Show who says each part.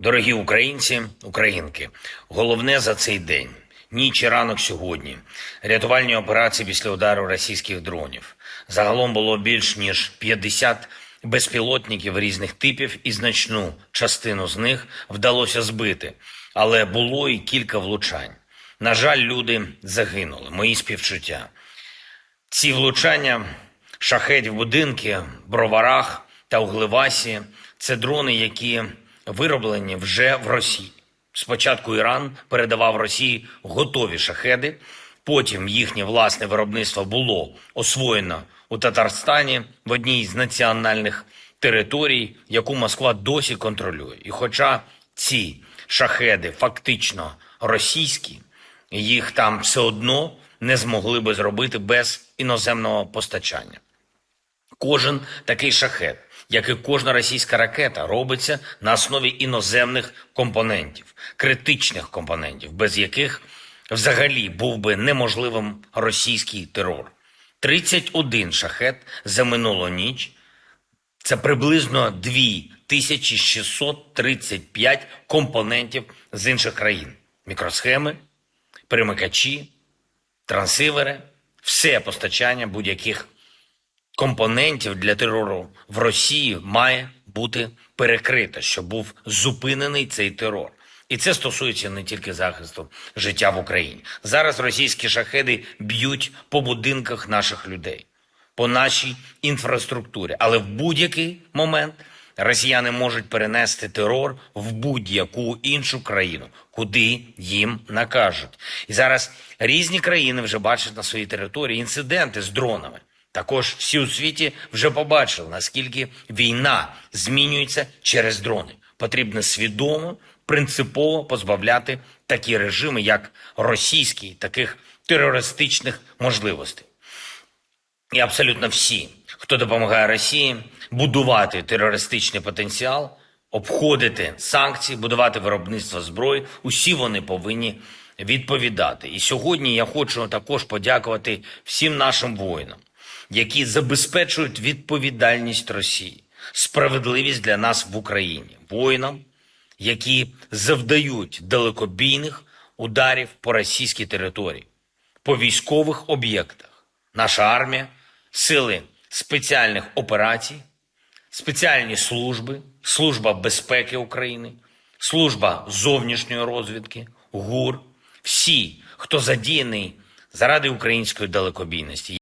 Speaker 1: Дорогі українці, українки, головне за цей день. Ніч і ранок сьогодні. Рятувальні операції після удару російських дронів. Загалом було більш ніж 50 безпілотників різних типів, і значну частину з них вдалося збити. Але було і кілька влучань. На жаль, люди загинули. Мої співчуття. Ці влучання шахедів будинки, броварах та Углевасі – це дрони, які вироблені вже в Росії. Спочатку Іран передавав Росії готові шахеди, потім їхнє власне виробництво було освоєно у Татарстані в одній з національних територій, яку Москва досі контролює. І хоча ці шахеди фактично російські, їх там все одно не змогли би зробити без іноземного постачання. Кожен такий шахет, як і кожна російська ракета, робиться на основі іноземних компонентів, критичних компонентів, без яких взагалі був би неможливим російський терор. 31 шахет за минулу ніч це приблизно 2635 компонентів з інших країн: мікросхеми, перемикачі, трансивери, все постачання будь-яких компонентів для терору в Росії має бути перекрито, щоб був зупинений цей терор. І це стосується не тільки захисту життя в Україні. Зараз російські шахеди б'ють по будинках наших людей, по нашій інфраструктурі. Але в будь-який момент росіяни можуть перенести терор в будь-яку іншу країну, куди їм накажуть. І зараз різні країни вже бачать на своїй території інциденти з дронами. Також всі у світі вже побачили, наскільки війна змінюється через дрони. Потрібно свідомо, принципово позбавляти такі режими, як російський, таких терористичних можливостей. І абсолютно всі, хто допомагає Росії будувати терористичний потенціал, обходити санкції, будувати виробництво зброї, усі вони повинні відповідати. І сьогодні я хочу також подякувати всім нашим воїнам, які забезпечують відповідальність Росії, справедливість для нас в Україні, воїнам, які завдають далекобійних ударів по російській території, по військових об'єктах. Наша армія, сили спеціальних операцій, спеціальні служби, служба безпеки України, служба зовнішньої розвідки, ГУР, всі, хто задіяний заради української далекобійності.